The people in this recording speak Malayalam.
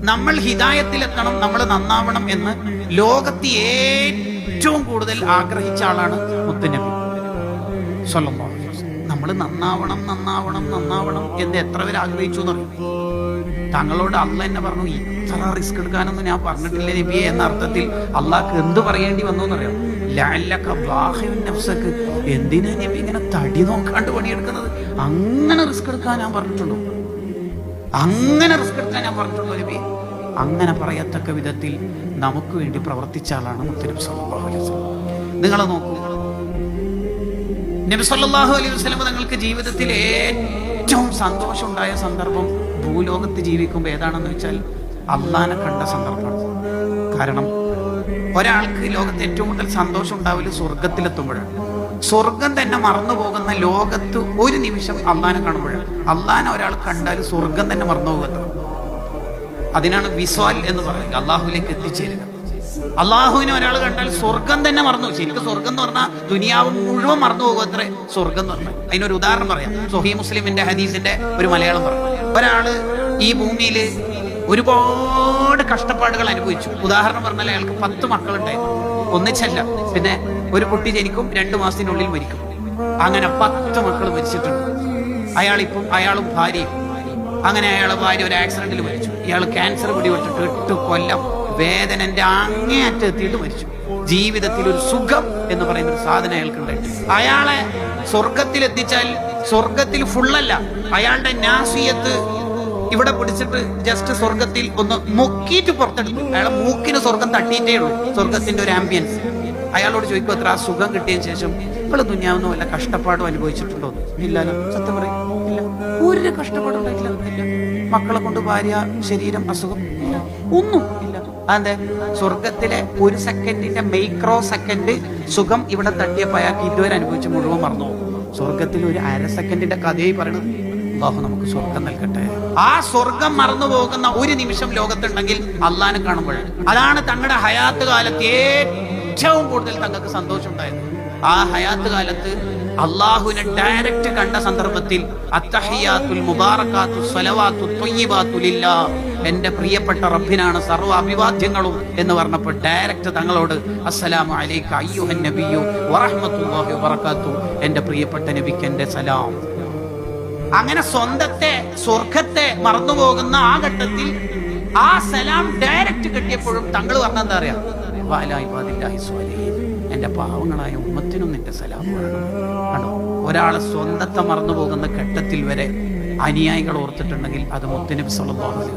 നമ്മൾ ഹിതായത്തിലെത്തണം നമ്മൾ നന്നാവണം എന്ന് ലോകത്ത് ഏറ്റവും കൂടുതൽ ആഗ്രഹിച്ച ആളാണ് മുത്തുനബി. സ്വല്ലല്ലാഹു നമ്മൾ നന്നാവണം നന്നാവണം നന്നാവണം എന്ന് എത്ര പേര് ആഗ്രഹിച്ചു എന്നറിയും തങ്ങളോട് അല്ല എന്നെ പറഞ്ഞു ഇത്ര റിസ്ക് എടുക്കാനൊന്നും ഞാൻ പറഞ്ഞിട്ടില്ല നബിയെ എന്ന അർത്ഥത്തിൽ അള്ളാഹ്ക്ക് എന്ത് പറയേണ്ടി വന്നു എന്നറിയാം? എന്തിനാ നബി ഇങ്ങനെ തടി നോക്കാണ്ട് പണിയെടുക്കുന്നത്? അങ്ങനെ റിസ്ക് എടുക്കാൻ ഞാൻ പറഞ്ഞിട്ടുള്ളൂ അങ്ങനെ റിസ്ക് എടുക്കാൻ ഞാൻ പറഞ്ഞിട്ടുള്ള ഒരു പേര് അങ്ങനെ പറയത്തക്ക വിധത്തിൽ നമുക്ക് വേണ്ടി പ്രവർത്തിച്ച ആളാണ് മുത്തനബി സല്ലാഹു അലൈഹി നോക്കൂ. നബി അലൈഹി വസല്ലം തങ്ങൾക്ക് ജീവിതത്തിൽ ഏറ്റവും സന്തോഷമുണ്ടായ സന്ദർഭം ഭൂലോകത്ത് ജീവിക്കുമ്പോൾ ഏതാണെന്ന് വെച്ചാൽ അള്ളാനെ കണ്ട സന്ദർഭമാണ്. കാരണം ഒരാൾക്ക് ലോകത്ത് ഏറ്റവും കൂടുതൽ സന്തോഷം ഉണ്ടാവില്ല സ്വർഗത്തിലെത്തുമ്പോഴാണ് സ്വർഗം തന്നെ മറന്നു പോകുന്ന ലോകത്ത് ഒരു നിമിഷം അള്ളാനെ കാണുമ്പോഴാണ് അള്ളാനെ ഒരാൾ കണ്ടാൽ സ്വർഗം തന്നെ മറന്നു പോകുന്നത് അതിനാണ് വിസ്വാൽ എന്ന് പറയുന്നത്. അള്ളാഹുവിലേക്ക് എത്തിച്ചേരുക. അള്ളാഹുവിനെ ഒരാൾ കണ്ടാൽ സ്വർഗം തന്നെ മറന്നു. ശരിക്കും സ്വർഗം എന്ന് പറഞ്ഞാൽ ദുനിയാവ് മുഴുവൻ മറന്നു പോകും സ്വർഗം എന്ന് പറഞ്ഞാൽ. അതിനൊരു ഉദാഹരണം പറയാം. സൊഹി മുസ്ലിമിന്റെ ഹദീസിന്റെ ഒരു മലയാളം പറഞ്ഞു ഒരാൾ ഈ ഭൂമിയിൽ ഒരുപാട് കഷ്ടപ്പാടുകൾ അനുഭവിച്ചു. ഉദാഹരണം പറഞ്ഞാൽ അയാൾക്ക് പത്ത് മക്കളുണ്ടായിരുന്നു. ഒന്നിച്ചല്ല. പിന്നെ ഒരു കുട്ടി ജനിക്കും രണ്ടു മാസത്തിനുള്ളിൽ മരിക്കും. അങ്ങനെ പത്ത് മക്കൾ മരിച്ചിട്ടുണ്ട്. അയാളിപ്പം അയാളും ഭാര്യയും. അങ്ങനെ അയാളെ ഭാര്യ ഒരു ആക്സിഡന്റിൽ മരിച്ചു. ഇയാൾ ക്യാൻസർ പിടിപെട്ടിട്ട് എട്ട് കൊല്ലം വേദനന്റെ അങ്ങേയറ്റം എത്തിയിട്ട് മരിച്ചു. ജീവിതത്തിൽ ഒരു സുഖം എന്ന് പറയുന്ന ഒരു സാധനം അയാൾക്ക് ഉണ്ടായിട്ട് അയാളെ സ്വർഗത്തിൽ എത്തിച്ചാൽ സ്വർഗത്തിൽ ഫുള്ളല്ല അയാളുടെ നാസിയത്ത് ഇവിടെ പിടിച്ചിട്ട് ജസ്റ്റ് സ്വർഗത്തിൽ ഒന്ന് മുക്കിയിട്ട് പുറത്തെടുത്തു അയാളെ മൂക്കിന് സ്വർഗം തട്ടിയിട്ടേ ഉള്ളൂ. സ്വർഗത്തിന്റെ ഒരു ആംബിയൻസ് അയാളോട് ചോദിക്കും അത്ര ആ സുഖം കിട്ടിയതിന് ശേഷം നിങ്ങൾ ദുഞ്ഞാവുന്ന വല്ല കഷ്ടപ്പാടും അനുഭവിച്ചിട്ടുണ്ടോ? ഇല്ലല്ലോ സത്യം പറയും ഒരു കഷ്ടപ്പാടും മക്കളെ കൊണ്ട് ഭാര്യ ശരീരം അസുഖം ഒന്നും ഇല്ല. അതെ സ്വർഗത്തിലെ ഒരു സെക്കൻഡിന്റെ മൈക്രോ സെക്കൻഡ് സുഖം ഇവിടെ തട്ടിയപ്പോൾ അയാൾക്ക് ഇതുവരെ അനുഭവിച്ച് മുഴുവൻ മറന്നു സ്വർഗത്തിൽ ഒരു അര സെക്കൻഡിന്റെ കഥയായി പറയണത് അള്ളാഹു നമുക്ക് സ്വർഗം നൽകട്ടെ. ആ സ്വർഗം മറന്നു പോകുന്ന ഒരു നിമിഷം ലോകത്തുണ്ടെങ്കിൽ അള്ളാനെ കാണുമ്പോഴാണ്. അതാണ് തങ്ങളുടെ ഹയാത്ത് കാലത്ത് ഏറ്റവും കൂടുതൽ തങ്ങൾക്ക് സന്തോഷം ഉണ്ടായത് ആ ഹയാത്ത് കാലത്ത് അള്ളാഹുവിനെ ഡയറക്റ്റ് കണ്ട സന്ദർഭത്തിൽ മുബാറക്കാത്തു എന്റെ പ്രിയപ്പെട്ട റബ്ബിനാണ് സർവ അഭിവാദ്യങ്ങളും എന്ന് പറഞ്ഞപ്പോൾ ഡയറക്റ്റ് തങ്ങളോട് അസ്സലാമു അലൈക എന്റെ പ്രിയപ്പെട്ട നബിക്ക് എന്റെ സലാം. അങ്ങനെ സ്വന്തത്തെ സ്വർഗത്തെ മറന്നുപോകുന്ന ആ ഘട്ടത്തിൽ ആ സലാം ഡയറക്റ്റ് കിട്ടിയപ്പോഴും തങ്ങൾ പറഞ്ഞ എന്താ എന്റെ പാവങ്ങളായ ഉമ്മത്തിനും നിന്റെ സലാം വേണം കണ്ടോ? ഒരാളെ സ്വന്തത്തെ മറന്നു പോകുന്ന ഘട്ടത്തിൽ വരെ അനുയായികൾ ഓർത്തിട്ടുണ്ടെങ്കിൽ അത് മുത്തനബി സല്ലല്ലാഹു അലൈഹി